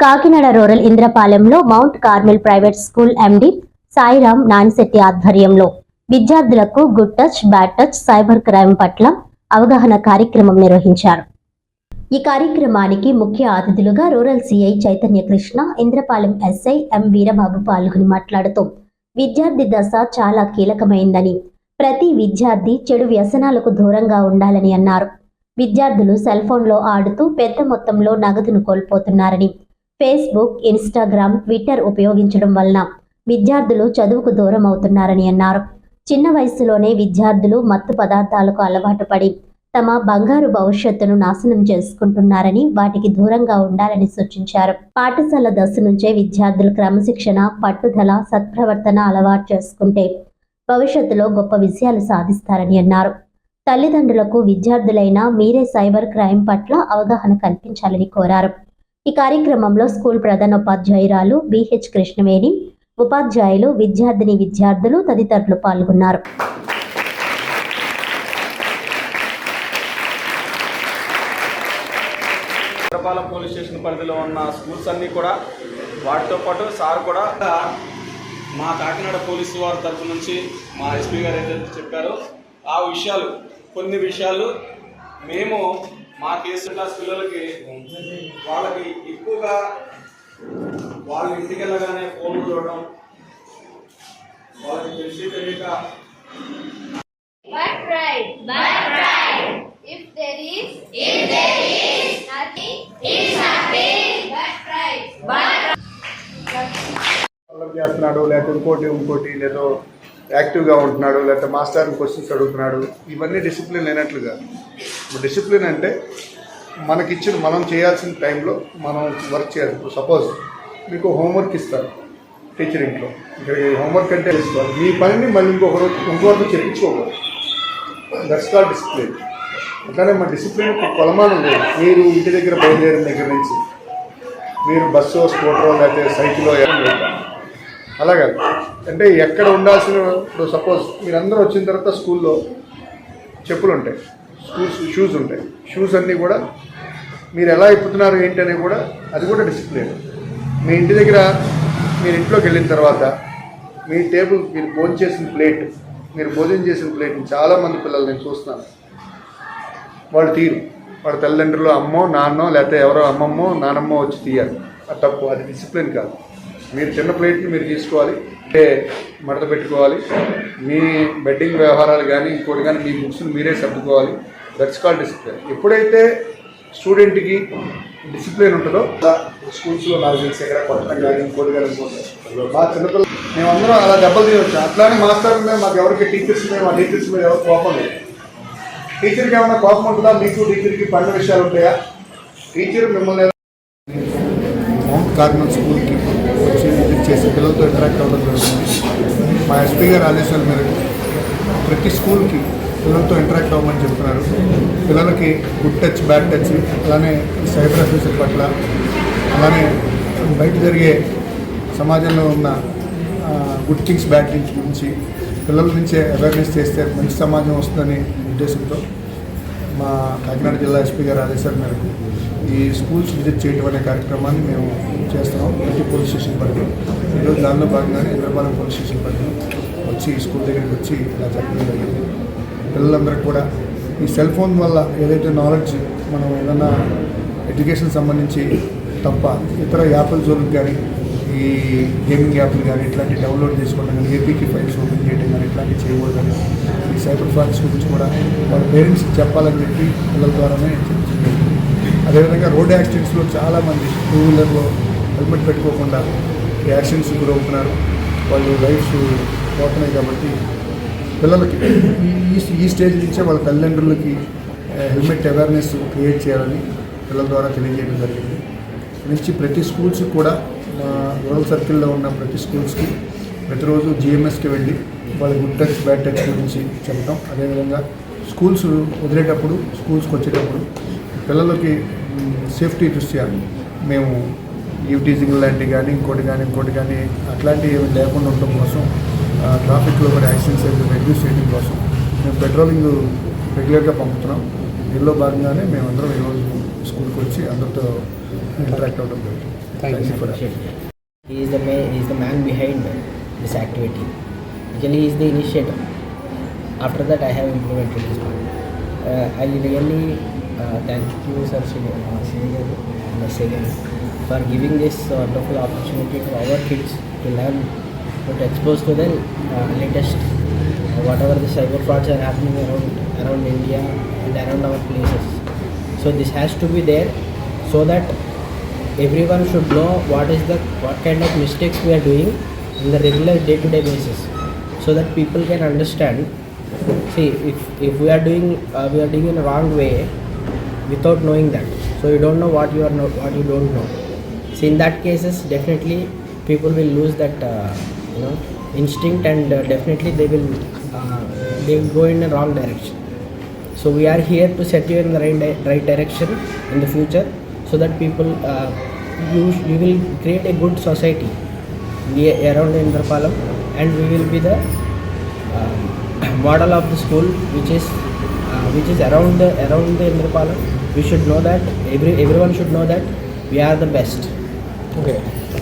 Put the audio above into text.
Kakinada rural ఇంద్రపాలెంలో Mount Carmel private school MD Sairam Nanisetti ఆధ్వర్యంలో విద్యార్థులకు good touch bad touch cyber crime పట్ల అవగాహన కార్యక్రమం నిర్వహించారు. ఈ కార్యక్రమానికి ముఖ్య అతిథులుగా rural CI Chaitanya Krishna Indrapalem SI M Veerababu పాల్గొని మాట్లాడుతూ విద్యార్థి దశ చాలా కీలకమైందని ప్రతి విద్యార్థి చెడు వ్యసనాలకు దూరంగా ఉండాలని అన్నారు. విద్యార్థులు సెల్ ఫోన్లో ఆడుతూ పెద్ద మొత్తంలో నగదును కోల్పోతున్నారని ఫేస్బుక్ ఇన్స్టాగ్రామ్ ట్విట్టర్ ఉపయోగించడం వలన విద్యార్థులు చదువుకు దూరం అవుతున్నారని అన్నారు. చిన్న వయసులోనే విద్యార్థులు మత్తు పదార్థాలకు అలవాటు పడి తమ బంగారు భవిష్యత్తును నాశనం చేసుకుంటున్నారని వాటికి దూరంగా ఉండాలని సూచించారు. పాఠశాల దశ నుంచే విద్యార్థులు క్రమశిక్షణ పట్టుదల సత్ప్రవర్తన అలవాటు చేసుకుంటే భవిష్యత్తులో గొప్ప విజయాలు సాధిస్తారని అన్నారు. తల్లిదండ్రులకు విద్యార్థులైన మీరే సైబర్ క్రైమ్ పట్ల అవగాహన కల్పించాలని కోరారు. ఈ కార్యక్రమంలో స్కూల్ ప్రధానోపాధ్యాయురాలు బిహెచ్ కృష్ణవేణి ఉపాధ్యాయులు విద్యార్థిని విద్యార్థులు తదితరులు పాల్గొన్నారు. పోలీస్ స్టేషన్ పరిధిలో ఉన్న స్కూల్స్ అన్నీ కూడా వాటితో పాటు సార్ కూడా మా కాకినాడ పోలీసు వారి తరఫు నుంచి మా ఎస్పీ గారు ఏదైతే చెప్పారో ఆ విషయాలు కొన్ని విషయాలు మేము మా కేసు క్లాస్ పిల్లలకి వాళ్ళకి ఎక్కువగా వాళ్ళ ఇంటికి వెళ్ళగానే ఫోన్లు చూడడం వాళ్ళకి తెలిసి తెలియక But right. But right. If there is. If there is. Nothing. Is nothing. But right. But అల్లరి చేస్తున్నాడు లేకపోతే ఇంకోటి ఇంకోటి లేదో యాక్టివ్గా ఉంటున్నాడు లేకపోతే మాస్టర్ని క్వశ్చన్స్ అడుగుతున్నాడు ఇవన్నీ డిసిప్లిన్ లేనట్లుగా డిసిప్లిన్ అంటే మనకిచ్చిన మనం చేయాల్సిన టైంలో మనం వర్క్ చేయాలి. ఇప్పుడు సపోజ్ మీకు హోంవర్క్ ఇస్తారు టీచర్ ఇంట్లో. ఇక్కడ హోంవర్క్ అంటే ఇస్తారు మీ పనిని మళ్ళీ ఇంకొకరు ఇంకొకరితో చెప్పించుకోకూడదు దట్స్ కాల్ డిసిప్లిన్ అట్లానే మా డిసిప్లిన్ ఒక కొలమానం లేదు. మీరు ఇంటి దగ్గర బయలుదేరిన దగ్గర నుంచి మీరు బస్సు స్కూటరో లేకపోతే సైకిలో అలాగే అంటే ఎక్కడ ఉండాల్సిన ఇప్పుడు సపోజ్ మీరందరూ వచ్చిన తర్వాత స్కూల్లో చెప్పులు ఉంటాయి స్కూల్స్ షూస్ ఉంటాయి. షూస్ అన్నీ కూడా మీరు ఎలా ఇప్పుతున్నారు ఏంటి అనేది కూడా అది కూడా డిసిప్లిన్ మీ ఇంటి దగ్గర మీరు ఇంట్లోకి వెళ్ళిన తర్వాత మీ టేబుల్ మీరు భోజనం చేసిన ప్లేట్ మీరు భోజనం చేసిన ప్లేట్ని చాలామంది పిల్లలు నేను చూస్తున్నాను. వాళ్ళు తీరు వాళ్ళ తల్లిదండ్రులు అమ్మో నాన్నో లేకపోతే ఎవరో అమ్మమ్మో నానమ్మో వచ్చి తీయాలి. అది తప్పు. అది డిసిప్లిన్ కాదు. మీరు చిన్న ప్లేట్ని మీరు తీసుకోవాలి. అంటే మడత పెట్టుకోవాలి. మీ బెడ్డింగ్ వ్యవహారాలు కానీ ఇంకోటి కానీ మీ బుక్స్ని మీరే సర్దుకోవాలి. దట్స్ కాల్ డిసిప్లిన్ ఎప్పుడైతే స్టూడెంట్కి డిసిప్లిన్ ఉంటుందో స్కూల్స్లో నాకు తెలిసి ఎక్కడ కొట్టడం కానీ ఇంకోటి కానీ ఇంకోటి మా చిన్నపిల్లలు మేమందరం అలా దెబ్బలు తీయవచ్చు అట్లానే మాస్టర్ మీద మాకు ఎవరికి టీచర్స్ మీద మా టీచర్స్ మీద ఎవరు కోపం లేదు. టీచర్కి ఏమైనా కోపం ఉంటుందా? మీకు టీచర్కి పన్ను విషయాలు ఉంటాయా? టీచర్ మిమ్మల్ని మౌంట్ స్కూల్కి వచ్చి విజిట్ చేసి పిల్లలతో ఇంటరాక్ట్ అవ్వడం జరుగుతుంది. మా ఎస్పీ గారు ఆదేశాల మేరకు ప్రతి స్కూల్కి పిల్లలతో ఇంటరాక్ట్ అవ్వమని చెప్తున్నారు. పిల్లలకి గుడ్ టచ్ బ్యాడ్ టచ్ అలానే సైబర్ అఫీసర్ పట్ల అలానే బయట జరిగే సమాజంలో ఉన్న గుడ్ థింగ్స్ బ్యాడ్ థింగ్స్ గురించి పిల్లల నుంచే అవేర్నెస్ చేస్తే మంచి సమాజం వస్తుందని ఉద్దేశంతో మా కాకినాడ జిల్లా ఎస్పీ గారు ఆదేశాల మేరకు ఈ స్కూల్స్ విజిట్ చేయడం అనే కార్యక్రమాన్ని మేము చేస్తున్నాం. ప్రతి పోలీస్ స్టేషన్ పరిధిలో. ఈరోజు దానిలో భాగంగానే ఇంద్రపాలెం పోలీస్ స్టేషన్ పరిధిలో వచ్చి స్కూల్ దగ్గరికి వచ్చి ఇలా చెప్పడం జరిగింది. పిల్లలందరికీ కూడా ఈ సెల్ ఫోన్ వల్ల ఏదైతే నాలెడ్జ్ మనం ఏదైనా ఎడ్యుకేషన్ సంబంధించి తప్ప ఇతర యాప్ల జోలికి కానీ ఈ గేమింగ్ యాప్లు కానీ ఇట్లాంటివి డౌన్లోడ్ చేసుకోవడం కానీ ఏపీకి ఫైల్స్ ఓపెన్ చేయడం కానీ ఇట్లాంటివి చేయకూడదని ఈ సైబర్ ఫ్రాడ్స్ గురించి కూడా వాళ్ళ పేరెంట్స్కి చెప్పాలని చెప్పి పిల్లల ద్వారానే చెప్తుంది అదేవిధంగా రోడ్ యాక్సిడెంట్స్లో చాలామంది టూ వీలర్లో హెల్మెట్ పెట్టుకోకుండా యాక్సిడెంట్స్ గురవుతున్నారు. వాళ్ళు లైఫ్స్ పోతున్నాయి కాబట్టి పిల్లలకి ఈ- ఈ స్టేజ్ నుంచే వాళ్ళ తల్లిదండ్రులకి హెల్మెట్ అవేర్నెస్ క్రియేట్ చేయాలని పిల్లల ద్వారా తెలియజేయడం జరిగింది. నుంచి ప్రతి స్కూల్స్కి కూడా మా రూరల్ సర్కిల్లో ఉన్న ప్రతి స్కూల్స్కి ప్రతిరోజు జిఎంఎస్కి వెళ్ళి వాళ్ళ గుడ్ టచ్ బ్యాడ్ టచ్ గురించి చెప్తాం. అదేవిధంగా స్కూల్స్ వదిలేటప్పుడు స్కూల్స్కి వచ్చేటప్పుడు పిల్లలకి సేఫ్టీ దృష్ట్యా మేము ఈవ్ టీజింగ్ లాంటివి కానీ ఇంకోటి కానీ ఇంకోటి కానీ అట్లాంటివి ఏమి లేకుండా ఉండటం కోసం ట్రాఫిక్లో కూడా యాక్సిడెంట్స్ అయితే రెడ్యూస్ చేయడం కోసం మేము పెట్రోలింగ్ రెగ్యులర్గా పంపుతున్నాం దీనిలో భాగంగానే మేమందరం ఈరోజు స్కూల్కి వచ్చి అందరితో ఇంటరాక్ట్ అవ్వడం జరుగుతుంది Thank you for that. He is the man, he is the man behind this activity. Actually, he is the initiator. After that, I have implemented this one. Uh, I really uh, thank you, Sir Sri- uh, Srigaru wonderful opportunity to the uh, latest, uh, whatever the cyber frauds are happening around around India and around our places. So this has to be there, so that everyone should know what is the what kind of mistakes we are doing in the regular day to day basis so that people can understand. See if if we are doing uh, we are doing in a wrong way without knowing that. So you don't know what you are not what you don't know. See in that cases definitely people will lose that uh, you know instinct and uh, definitely they will uh, they will go in a wrong direction. So we are here to set you in the right, di- right direction in the future so that people uh, you, you will create a good society. We around Indrapalam and we will be the uh, model of the school which is uh, which is around the around the Indrapalam. We should know that every everyone should know that we are the best. Okay.